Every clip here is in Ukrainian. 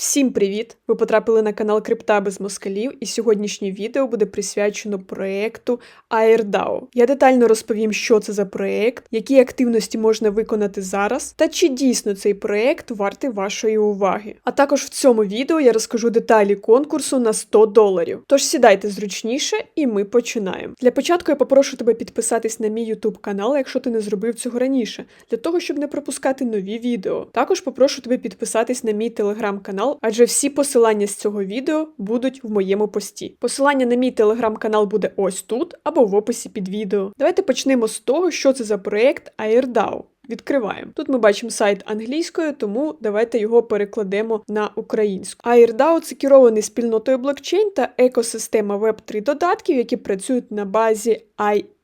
Всім привіт! Ви потрапили на канал Крипта без москалів, і сьогоднішнє відео буде присвячено проекту AirDAO. Я детально розповім, що це за проект, які активності можна виконати зараз, та чи дійсно цей проект вартий вашої уваги. А також в цьому відео я розкажу деталі конкурсу на 100 доларів. Тож сідайте зручніше, і ми починаємо. Для початку я попрошу тебе підписатись на мій YouTube канал, якщо ти не зробив цього раніше, для того, щоб не пропускати нові відео. Також попрошу тебе підписатись на мій телеграм-канал, адже всі посилання з цього відео будуть в моєму пості. Посилання на мій телеграм-канал буде ось тут або в описі під відео. Давайте почнемо з того, що це за проект AirDAO. Відкриваємо. Тут ми бачимо сайт англійською, тому давайте його перекладемо на українську. AirDAO – це керований спільнотою блокчейн та екосистема Web3 додатків, які працюють на базі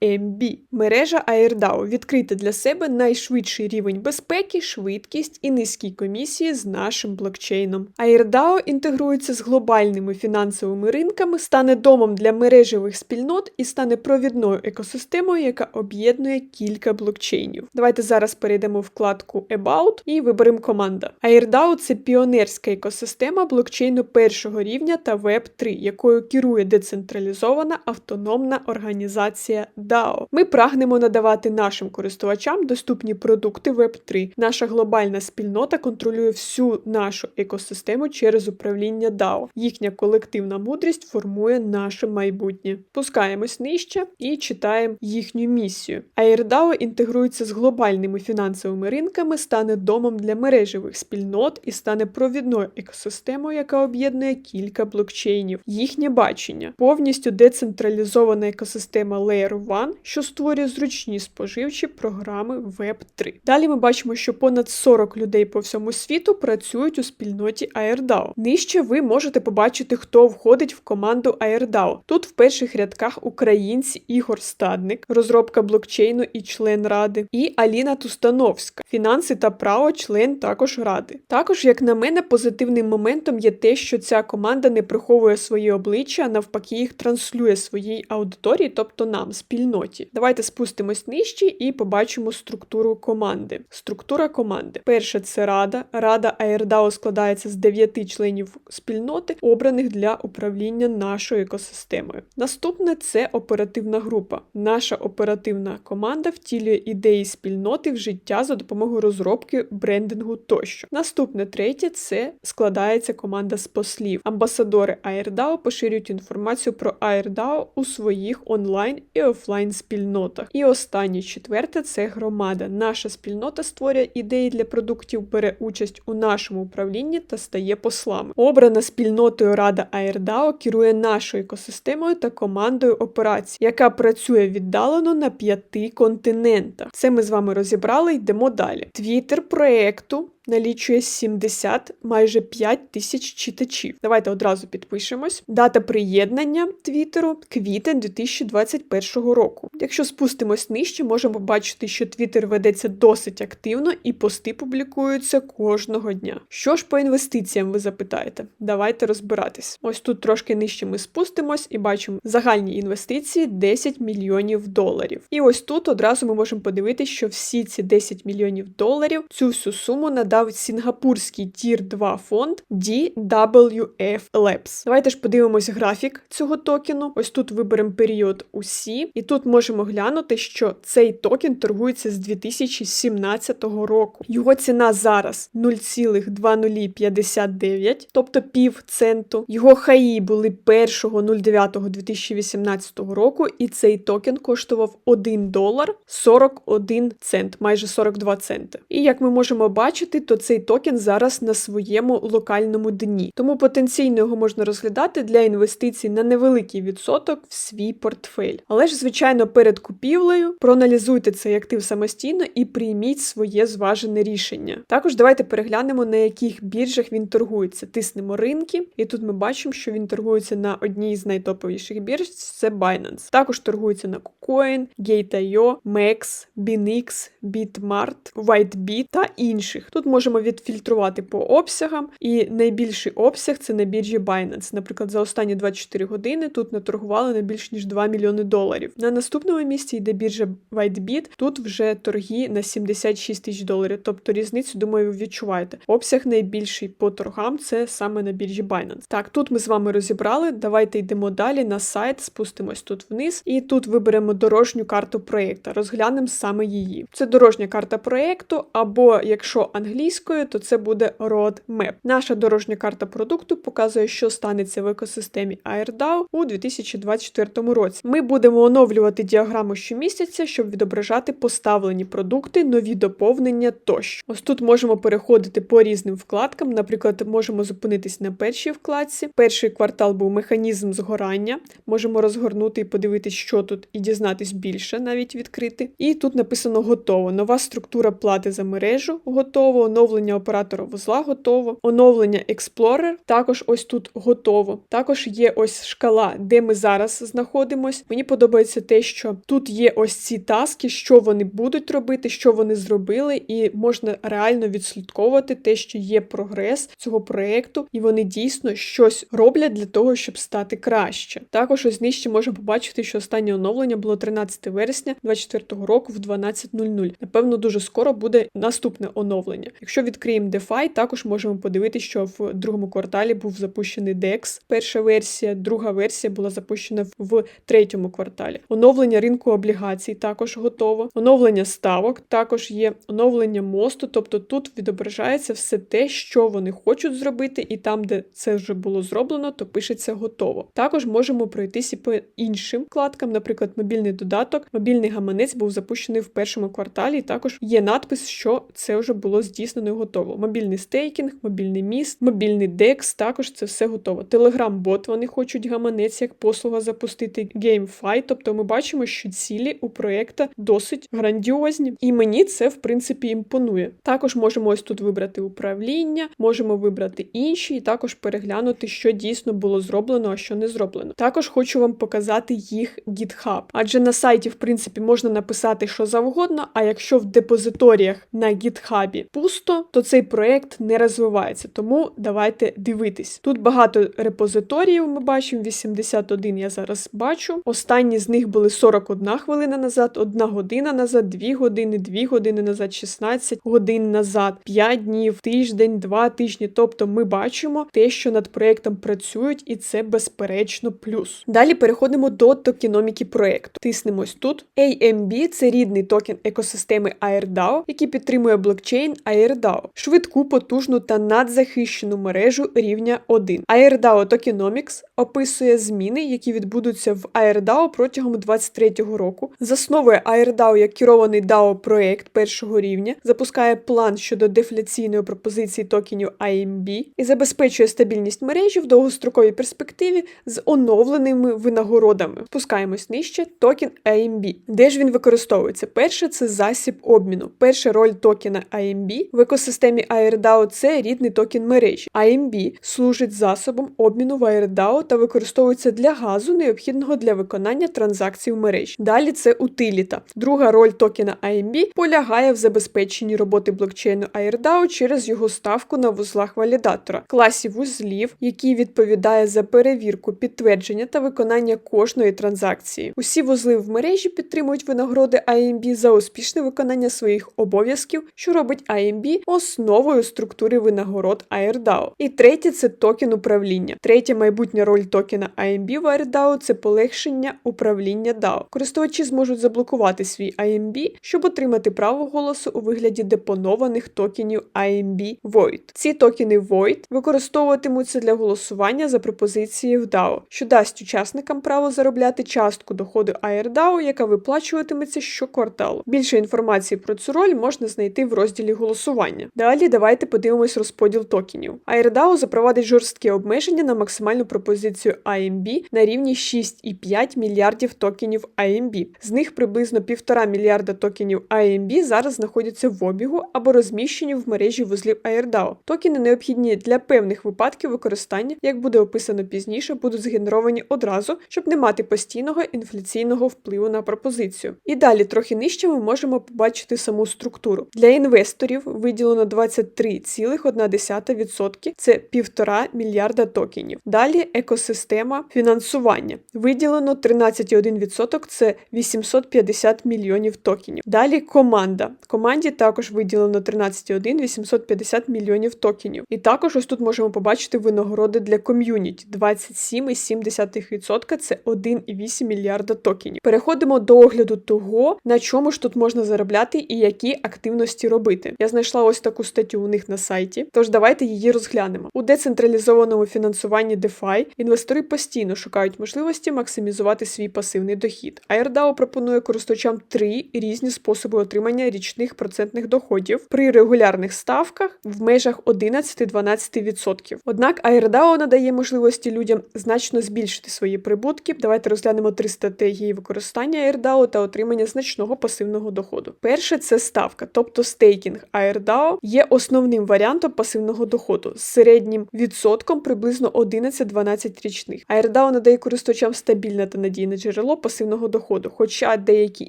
IMB. Мережа AirDAO відкрита для себе найшвидший рівень безпеки, швидкість і низькі комісії з нашим блокчейном. AirDAO інтегрується з глобальними фінансовими ринками, стане домом для мережевих спільнот і стане провідною екосистемою, яка об'єднує кілька блокчейнів. Давайте зараз перейдемо в вкладку About і виберемо команда. AirDAO – це піонерська екосистема блокчейну першого рівня та Web3, якою керує децентралізована автономна організація DAO. Ми прагнемо надавати нашим користувачам доступні продукти Web3. Наша глобальна спільнота контролює всю нашу екосистему через управління DAO. Їхня колективна мудрість формує наше майбутнє. Пускаємось нижче і читаємо їхню місію. AirDAO інтегрується з глобальними фінансовими ринками, стане домом для мережевих спільнот і стане провідною екосистемою, яка об'єднує кілька блокчейнів. Їхнє бачення повністю децентралізована екосистема Layer 1, що створює зручні споживчі програми Web3. Далі ми бачимо, що понад 40 людей по всьому світу працюють у спільноті AirDAO. Нижче ви можете побачити, хто входить в команду AirDAO. Тут в перших рядках українці Ігор Стадник, розробка блокчейну і член ради, і Аліна Тустановська, фінанси та право, член також ради. Також, як на мене, позитивним моментом є те, що ця команда не приховує свої обличчя, а навпаки, їх транслює своїй аудиторії, тобто нам, спільноті. Давайте спустимось нижче і побачимо структуру команди. Структура команди. Перше це рада. Рада AirDAO складається з 9 членів спільноти, обраних для управління нашою екосистемою. Наступне це оперативна група. Наша оперативна команда втілює ідеї спільноти в життя за допомогою розробки, брендингу тощо. Наступне третє це складається команда з послів. Амбасадори AirDAO поширюють інформацію про AirDAO у своїх онлайн і офлайн спільнотах. І останнє четверте це громада. Наша спільнота створює ідеї для продуктів, бере участь у нашому управлінні та стає послами. Обрана спільнотою Рада AirDAO керує нашою екосистемою та командою операцій, яка працює віддалено на п'яти континентах. Це ми з вами розібрали, йдемо далі. Твіттер проекту налічує 70 майже 5 тисяч читачів. Давайте одразу підпишемось. Дата приєднання Твіттеру квітень 2021 року. Якщо спустимось нижче, можемо побачити, що Твіттер ведеться досить активно і пости публікуються кожного дня. Що ж по інвестиціям ви запитаєте? Давайте розбиратись. Ось тут трошки нижче ми спустимось і бачимо загальні інвестиції 10 мільйонів доларів. І ось тут одразу ми можемо подивитися, що всі ці 10 мільйонів доларів цю всю суму надав сінгапурський Tier 2 фонд DWF Labs. Давайте ж подивимось графік цього токену. Ось тут виберемо період усі, і тут можемо глянути, що цей токен торгується з 2017 року. Його ціна зараз 0,2059, тобто пів центу. Його хаї були 1.09.2018 року, і цей токен коштував 1 долар 41 цент, майже 42 центи. І як ми можемо бачити, то цей токен зараз на своєму локальному дні. Тому потенційно його можна розглядати для інвестицій на невеликий відсоток в свій портфель. Але ж, звичайно, перед купівлею проаналізуйте цей актив самостійно і прийміть своє зважене рішення. Також давайте переглянемо, на яких біржах він торгується. Тиснемо ринки, і тут ми бачимо, що він торгується на одній з найтоповіших бірж це Binance. Також торгується на KuCoin, Gate.io, MEX, BinX, Bitmart, WhiteBit та інших. Тут можемо відфільтрувати по обсягам, і найбільший обсяг це на біржі Binance. Наприклад, за останні 24 години тут наторгували на більш ніж 2 мільйони доларів. На наступному місці йде біржа WhiteBit, Тут вже торги на 76 тисяч доларів. Тобто різницю, думаю, ви відчуваєте. Обсяг найбільший по торгам це саме на біржі Binance. Так, тут ми з вами розібрали. Давайте йдемо далі на сайт, спустимось тут вниз, і тут виберемо дорожню карту проєкту. Розглянемо саме її. Це дорожня карта проєкту, або якщо англійською, то це буде Roadmap. Наша дорожня карта продукту показує, що станеться в екосистемі AirDAO у 2024 році. Ми будемо оновлювати діаграму щомісяця, щоб відображати поставлені продукти, нові доповнення тощо. Ось тут можемо переходити по різним вкладкам. Наприклад, можемо зупинитись на першій вкладці. Перший квартал був механізм згорання. Можемо розгорнути і подивитись, що тут, і дізнатись більше, навіть відкрити. І тут написано готово. Нова структура плати за мережу готово, оновлення оператора вузла готово, оновлення Explorer також ось тут готово. Також є ось шкала, де ми зараз знаходимось. Мені подобається те, що тут є ось ці таски, що вони будуть робити, що вони зробили, і можна реально відслідковувати те, що є прогрес цього проекту, і вони дійсно щось роблять для того, щоб стати краще. Також ось нижче можемо побачити, що останнє оновлення було 13 вересня 2024 року в 12.00. Напевно, дуже скоро буде наступне оновлення. Якщо відкриємо DeFi, також можемо подивитися, що в другому кварталі був запущений DEX, перша версія, друга версія була запущена в третьому кварталі. Оновлення ринку облігацій також готово. Оновлення ставок також є оновлення мосту, тобто тут відображається все те, що вони хочуть зробити, і там, де це вже було зроблено, то пишеться готово. Також можемо пройтися по іншим вкладкам, наприклад, мобільний додаток, мобільний гаманець був запущений в першому кварталі. і Також є надпис, що це вже було здійснено і готово. Мобільний стейкінг, мобільний міст, мобільний DEX, також це все готово. Телеграм-бот вони хочуть гаманець як послуга запустити GameFi, тобто ми бачимо, що цілі у проєкта досить грандіозні, і мені це в принципі імпонує. Також можемо ось тут вибрати управління, можемо вибрати інші, і також переглянути, що дійсно було зроблено, а що не зроблено. Також хочу вам показати їх GitHub, адже на сайті, в принципі, можна написати що завгодно. А якщо в депозиторіях на GitHub пусто, то цей проект не розвивається. Тому давайте дивитись. Тут багато репозиторіїв. Ми бачимо 81 Я зараз бачу. Останні з них були 41 хвилина назад, 1 година назад, 2 години, 2 години назад, 16 годин назад, 5 днів, тиждень, 2 тижні. Тобто ми бачимо те, що над проектом працюють, і це безперечно плюс. Далі переходимо до токеноміки проекту. Тиснемось тут. AMB це рідний токен екосистеми AirDAO, який підтримує блокчейн AirDAO, швидку, потужну та надзахищену мережу рівня 1. AirDAO Tokenomics описує зміни, які відбудуться в AirDAO протягом 2023 року. Засновує AirDAO як керований DAO проект першого рівня, запускає план щодо дефляційної пропозиції токенів AMB і забезпечує стабільність мережі в довгостроковій перспективі з оновленими винагородами. Спускаємось нижче. Токен AMB. Де ж він використовується? Перше це засіб обміну. Перша роль токена AMB в екосистемі AirDAO – це рідний токен мережі. AMB служить засобом обміну в AirDAO та використовується для газу, необхідного для виконання транзакцій в мережі. Далі це утиліта. Друга роль токена AMB полягає в забезпеченні роботи блокчейну AirDAO через його ставку на вузлах валідатора, класі вузлів, який відповідає за перевірку, підтвердження та виконання кожної транзакції. Усі вузли в мережі підтримують винагороди AMB за успішне виконання своїх обов'язків, що робить AMB основою структури винагород AirDAO. І третє це токен управління. Третя майбутня роль токена AMB в AirDAO – це полегшення управління DAO. Користувачі зможуть заблокувати свій AMB, щоб отримати право голосу у вигляді депонованих токенів AMB Void. Ці токени Void використовуватимуться для голосування за пропозиції в DAO, що дасть учасникам право заробляти частку доходу AirDAO, яка виплачуватиметься щокварталу. Більше інформації про цю роль можна знайти в розділі голосування. Далі давайте подивимось розподіл токенів. AirDAO запровадить жорсткі обмеження на максимальну пропозицію AMB на рівні 6,5 мільярдів токенів AMB. З них приблизно 1,5 мільярда токенів AMB зараз знаходяться в обігу або розміщені в мережі вузлів AirDAO. Токени необхідні для певних випадків використання, як буде описано пізніше, будуть згенеровані одразу, щоб не мати постійного інфляційного впливу на пропозицію. І далі, трохи нижче, ми можемо побачити саму структуру. Для інвесторів виділено 23,1%, це 1,5 мільярда токенів. Далі екосистема фінансування. Виділено 13,1%, це 850 мільйонів токенів. Далі команда. Команді також виділено 13,1 850 мільйонів токенів. І також ось тут можемо побачити винагороди для ком'юніті 27,7%, це 1,8 мільярда токенів. Переходимо до огляду того, на чому ж тут можна заробляти і які активності робити. Я знайшла ось таку статтю у них на сайті, тож давайте її розглянемо. У децентралізованому фінансуванні DeFi інвестори постійно шукають можливості максимізувати свій пасивний дохід. AirDAO пропонує користувачам три різні способи отримання річних процентних доходів при регулярних ставках в межах 11-12%. Однак AirDAO надає можливості людям значно збільшити свої прибутки. Давайте розглянемо три стратегії використання AirDAO та отримання значного пасивного доходу. Перше це ставка, тобто стейкінг. AirDAO є основним варіантом пасивного доходу з середнім відсотком приблизно 11-12 річних. AirDAO надає користувачам стабільне та надійне джерело пасивного доходу. Хоча деякі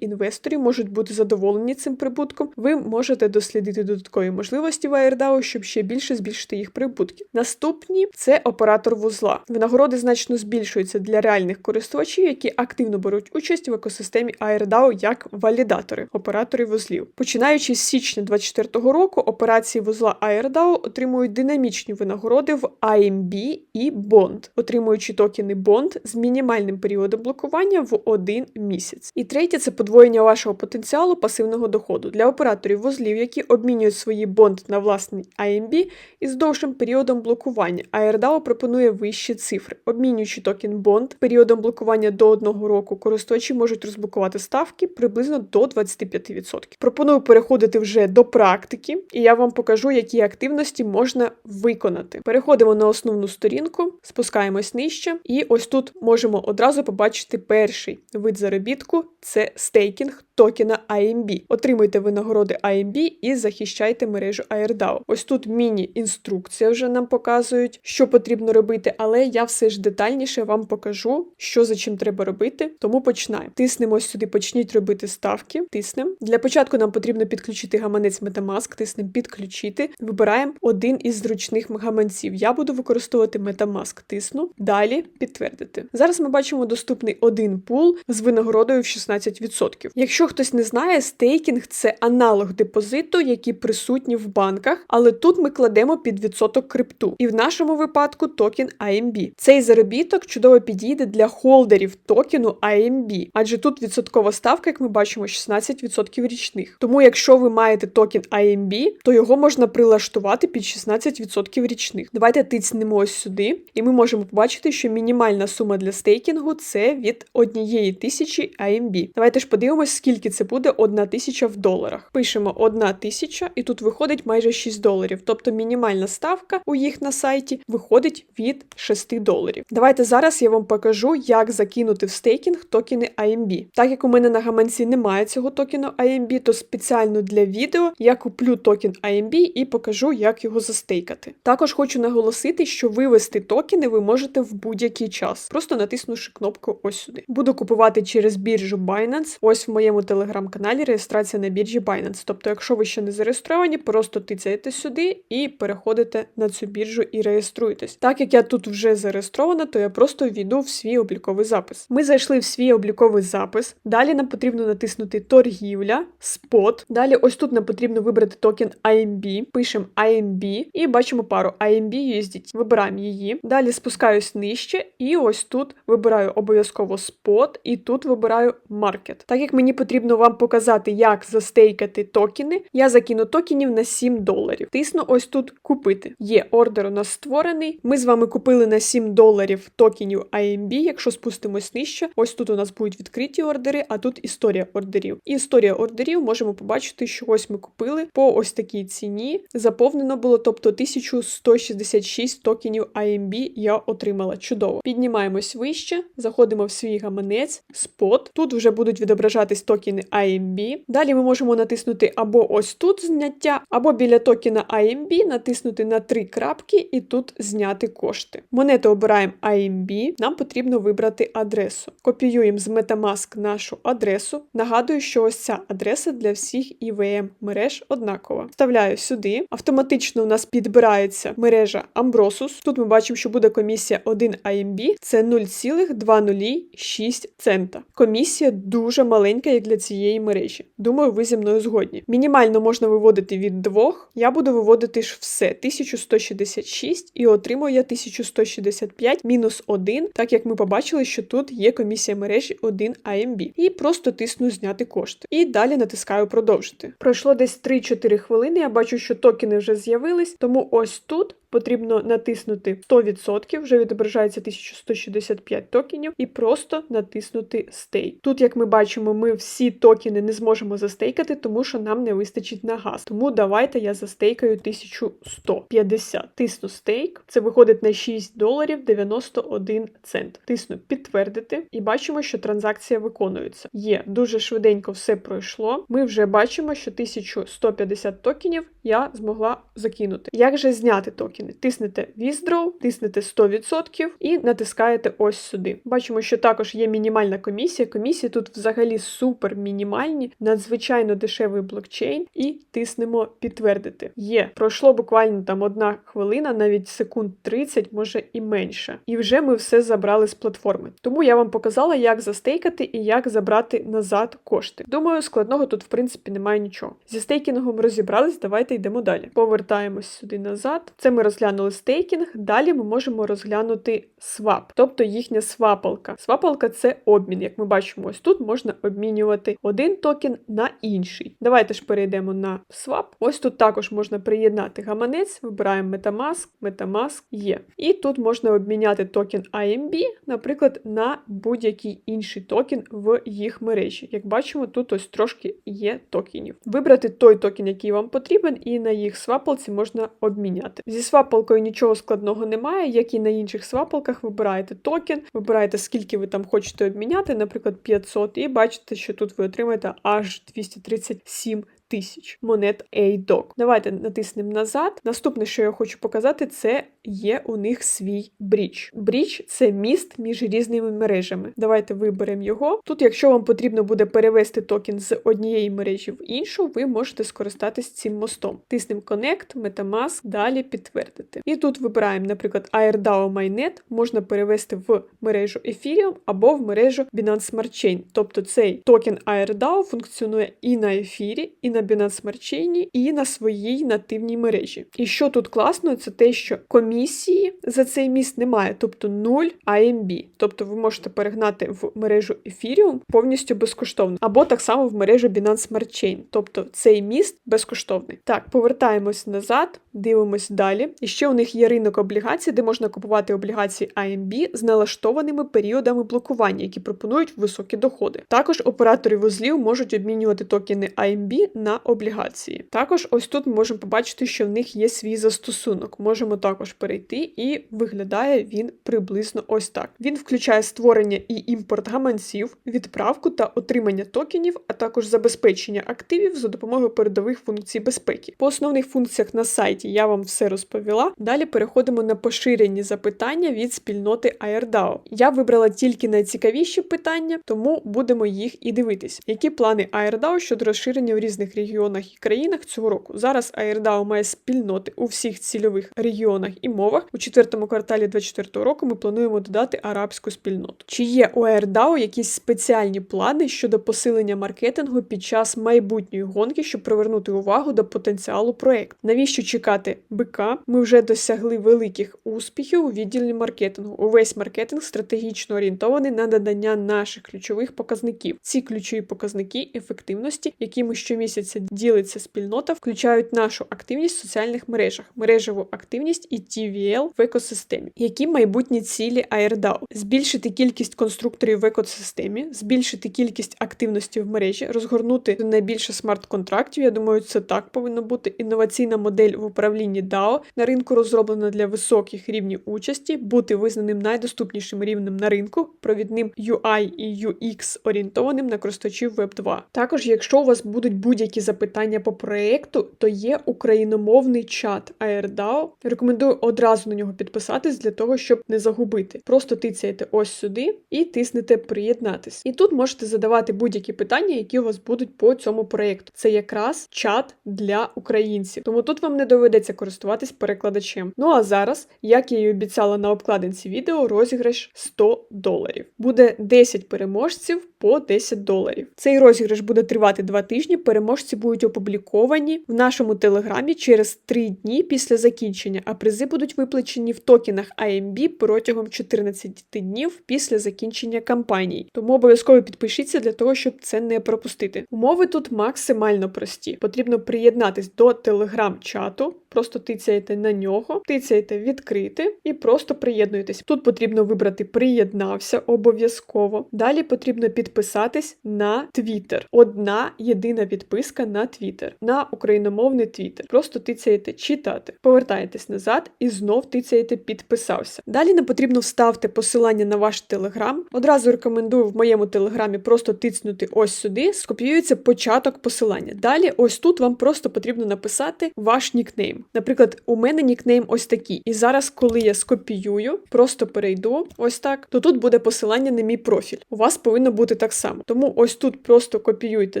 інвестори можуть бути задоволені цим прибутком, ви можете дослідити додаткові можливості в AirDAO, щоб ще більше збільшити їх прибутки. Наступні це оператор вузла. Винагороди значно збільшуються для реальних користувачів, які активно беруть участь в екосистемі AirDAO як валідатори, оператори вузлів. Починаючи з січня 2024 року, операції вузла AirDAO отримують динамічні винагороди в AMB і Bond, отримуючи токени Bond з мінімальним періодом блокування в один місяць. І третє це подвоєння вашого потенціалу пасивного доходу для операторів вузлів, які обмінюють свої бонд на власний AMB із довшим періодом блокування. AirDAO пропонує вищі цифри. Обмінюючи токен Bond періодом блокування до одного року, користувачі можуть розблокувати ставки приблизно до 25%. Пропоную переходити вже до практики, і я вам покажу, які активності можна виконати. Переходимо на основну сторінку, спускаємось нижче, і ось тут можемо одразу побачити перший вид заробітку це стейкінг токена AMB. Отримуйте винагороди AMB і захищайте мережу AirDAO. Ось тут міні-інструкція вже нам показують, що потрібно робити, але я все ж детальніше вам покажу, що за чим треба робити. Тому починаємо. Тиснемо сюди, почніть робити ставки. Тиснемо. Для початку нам потрібно підключити гаманець Metamask, тиснемо підключити. Вибираємо один із зручних гаманців. Я буду використовувати Metamask. Тисну. Далі підтвердити. Зараз ми бачимо доступний один пул з винагородою в 16%. Якщо хтось не знає, стейкінг це аналог депозиту, які присутні в банках, але тут ми кладемо під відсоток крипту. І в нашому випадку токен AMB. Цей заробіток чудово підійде для холдерів токену AMB, адже тут відсоткова ставка, як ми бачимо, 16% річних. Тому, якщо ви маєте токен AMB, то його можна прилаштувати під 16% річних. Давайте тицнемо ось сюди, і ми можемо побачити, що мінімальна сума для стейкінгу це від однієї тисячі AMB. Давайте ж подивимось, скільки це буде одна тисяча в доларах. Пишемо одна тисяча, і тут виходить майже 6 доларів. Тобто мінімальна ставка у їх на сайті виходить від 6 доларів. Давайте зараз я вам покажу, як закинути в стейкінг токени AMB. Так як у мене на гаманці немає цього токену AMB, то спеціально для відео я куплю токен AMB і покажу, як його застейкати. Також хочу наголосити, що вивести токени ви можете в будь-який час, просто натиснувши кнопку ось сюди. Буду купувати через біржу Binance. Ось в моєму телеграм-каналі реєстрація на біржі Binance. Тобто, якщо ви ще не зареєстровані, просто тицяєте сюди і переходите на цю біржу і реєструєтесь. Так як я тут вже зареєстрована, то я просто війду в свій обліковий запис. Ми зайшли в свій обліковий запис. Далі нам потрібно натиснути торгівля, спот. Далі, ось тут нам потрібно вибрати токен AMB. Пишемо AMB і бачимо пару AMB USDT. Вибираємо її. Далі спускаюсь нижче, і ось тут вибираю обов'язково спот, і тут вибираю маркет. Так як мені потрібно вам показати, як застейкати токени, я закину токенів на 7 доларів. Тисну ось тут купити. Є ордер у нас створений. Ми з вами купили на 7 доларів токенів AMB. Якщо спустимось нижче, ось тут у нас будуть відкриті ордери, а тут історія ордерів. Історія ордерів можемо побачити, що ось ми купили по ось такій ціні. Заповнено було, тобто 1166 токенів AMB я отримала. Чудово. Піднімаємось вище, заходимо в свій гаманець, спот. Тут вже будуть відображатись токени токени IMB. Далі ми можемо натиснути або ось тут зняття, або біля токена IMB натиснути на три крапки і тут зняти кошти. Монету обираємо IMB, нам потрібно вибрати адресу. Копіюємо з Metamask нашу адресу. Нагадую, що ось ця адреса для всіх IVM мереж однакова. Вставляю сюди. Автоматично у нас підбирається мережа Ambrosus. Тут ми бачимо, що буде комісія 1 IMB, це 0,206 цента. Комісія дуже маленька, як для цієї мережі. Думаю, ви зі мною згодні. Мінімально можна виводити від 2. Я буду виводити ж все 1166 і отримую я 1165 мінус 1, так як ми побачили, що тут є комісія мережі 1 IMB. І просто тисну зняти кошти. І далі натискаю продовжити. Пройшло десь 3-4 хвилини. Я бачу, що токени вже з'явились, тому ось тут потрібно натиснути 100%, вже відображається 1165 токенів, і просто натиснути стейк. Тут, як ми бачимо, ми всі токени не зможемо застейкати, тому що нам не вистачить на газ. Тому давайте я застейкаю 1150. Тисну стейк, це виходить на 6 доларів 91 цент. Тисну підтвердити, і бачимо, що транзакція виконується. Є дуже швиденько все пройшло. Ми вже бачимо, що 1150 токенів я змогла закинути. Як же зняти токени? Тиснете Withdraw, тиснете 100% і натискаєте ось сюди. Бачимо, що також є мінімальна комісія. Комісії тут взагалі супер мінімальні, надзвичайно дешевий блокчейн, і тиснемо підтвердити. Є, пройшло буквально там одна хвилина, навіть секунд 30, може і менше. І вже ми все забрали з платформи. Тому я вам показала, як застейкати і як забрати назад кошти. Думаю, складного тут, в принципі, немає нічого. Зі стейкінгом розібрались, давайте йдемо далі. Повертаємось сюди назад. Це ми розглянули стейкінг. Далі ми можемо розглянути свап, тобто їхня свапалка. Свапалка це обмін. Як ми бачимо, ось тут можна обмінювати один токен на інший. Давайте ж перейдемо на свап. Ось тут також можна приєднати гаманець, вибираємо Metamask, Metamask є. І тут можна обміняти токен IMB, наприклад, на будь-який інший токен в їх мережі. Як бачимо, тут ось трошки є токенів. Вибрати той токен, який вам потрібен, і на їх свапалці можна обміняти. Зі свапалкою нічого складного немає, як і на інших свапалках. Вибираєте токен, вибираєте, скільки ви там хочете обміняти, наприклад, 500, і бачите, що тут ви отримаєте аж 237 тисяч монет ADOC. Давайте натиснемо назад. Наступне, що я хочу показати, це є у них свій брідж. Брідж це міст між різними мережами. Давайте виберемо його. Тут, якщо вам потрібно буде перевести токен з однієї мережі в іншу, ви можете скористатись цим мостом. Тиснемо Connect, Metamask, далі підтвердити. І тут вибираємо, наприклад, AirDAO Mainnet, можна перевести в мережу Ethereum або в мережу Binance Smart Chain. Тобто цей токен AirDAO функціонує і на ефірі, і на Binance Smart і на своїй нативній мережі. І що тут класно, це те, що комісії за цей міст немає, тобто 0 AMB. Тобто ви можете перегнати в мережу Ethereum повністю безкоштовно, або так само в мережу Binance Smart Chain. Тобто цей міст безкоштовний. Так, повертаємось назад, дивимось далі. І ще у них є ринок облігацій, де можна купувати облігації AMB з налаштованими періодами блокування, які пропонують високі доходи. Також оператори вузлів можуть обмінювати токени AMB на облігації. Також ось тут ми можемо побачити, що в них є свій застосунок. Можемо також перейти, і виглядає він приблизно ось так. Він включає створення і імпорт гаманців, відправку та отримання токенів, а також забезпечення активів за допомогою передових функцій безпеки. По основних функціях на сайті я вам все розповіла. Далі переходимо на поширені запитання від спільноти AirDAO. Я вибрала тільки найцікавіші питання, тому будемо їх і дивитись. Які плани AirDAO щодо розширення в різних регіонах і країнах цього року? Зараз AirDAO має спільноти у всіх цільових регіонах і мовах. У четвертому кварталі 2024 року ми плануємо додати арабську спільноту. Чи є у AirDAO якісь спеціальні плани щодо посилення маркетингу під час майбутньої гонки, щоб привернути увагу до потенціалу проекту? Навіщо чекати бика? Ми вже досягли великих успіхів у відділі маркетингу. Увесь маркетинг стратегічно орієнтований на надання наших ключових показників. Ці ключові показники ефективності, які ми щомісяця бачиться, ділиться спільнота, включають нашу активність в соціальних мережах, мережеву активність і TVL в екосистемі. Які майбутні цілі AirDAO? Збільшити кількість конструкторів в екосистемі, збільшити кількість активності в мережі, розгорнути найбільше смарт-контрактів. Я думаю, це так повинно бути. Інноваційна модель в управлінні DAO на ринку розроблена для високих рівнів участі, бути визнаним найдоступнішим рівнем на ринку, провідним UI і UX орієнтованим на користувачів Web 2. Також, якщо у вас будуть будь-які запитання по проекту, то є україномовний чат AirDAO. Рекомендую одразу на нього підписатись для того, щоб не загубити. Просто тицяєте ось сюди і тиснете приєднатись. І тут можете задавати будь-які питання, які у вас будуть по цьому проєкту. Це якраз чат для українців. Тому тут вам не доведеться користуватись перекладачем. Ну а зараз, як я і обіцяла на обкладинці відео, розіграш 100 доларів. Буде 10 переможців по 10 доларів. Цей розіграш буде тривати 2 тижні. Переможці будуть опубліковані в нашому телеграмі через 3 дні після закінчення, а призи будуть виплачені в токенах AMB протягом 14 днів після закінчення кампанії. Тому обов'язково підпишіться для того, щоб це не пропустити. Умови тут максимально прості. Потрібно приєднатись до телеграм-чату, просто тицяєте на нього, тицяєте відкрити і просто приєднуєтесь. Тут потрібно вибрати приєднався обов'язково. Далі потрібно підписатись на Twitter. Одна єдина підписка на Twitter, на україномовний Twitter. Просто тицяєте читати, повертаєтесь назад і знов тицяєте підписався. Далі не потрібно вставити посилання на ваш телеграм. Одразу рекомендую в моєму телеграмі просто тицнути ось сюди, скопіюється початок посилання. Далі, ось тут вам просто потрібно написати ваш нікнейм. Наприклад, у мене нікнейм ось такий. І зараз, коли я скопіюю, просто перейду ось так, то тут буде посилання на мій профіль. У вас повинно бути так само. Тому ось тут просто копіюйте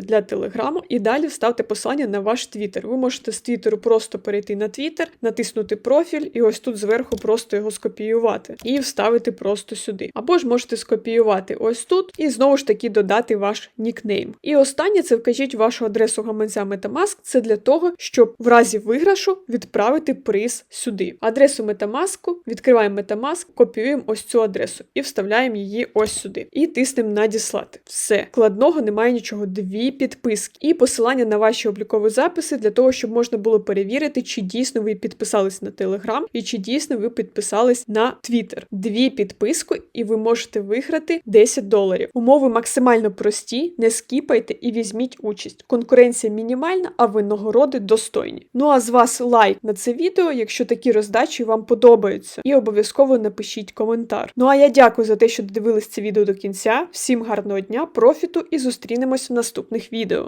для телеграму і далі вставте посилання на ваш твіттер. Ви можете з твіттеру просто перейти на твіттер, натиснути профіль, і ось тут зверху просто його скопіювати і вставити просто сюди. Або ж можете скопіювати ось тут і знову ж таки додати ваш нікнейм. І останнє це вкажіть вашу адресу гаманця Metamask. Це для того, щоб в разі виграшу відправити приз сюди. Адресу Metamask, відкриваємо Metamask, копіюємо ось цю адресу і вставляємо її ось сюди. І тиснемо надіслати. Все. Складного немає нічого. Дві підписки. І посилання на ваші облікові записи для того, щоб можна було перевірити, чи дійсно ви підписались на Telegram і чи дійсно ви підписались на Twitter. Дві підписки, і ви можете виграти 10 доларів. Умови максимально прості, не скіпайте і візьміть участь. Конкуренція мінімальна, а винагороди достойні. Ну а з вас лайк на це відео, якщо такі роздачі вам подобаються, і обов'язково напишіть коментар. Ну а я дякую за те, що додивились це відео до кінця. Всім гарного дня, профіту і зустрінемось в наступних відео.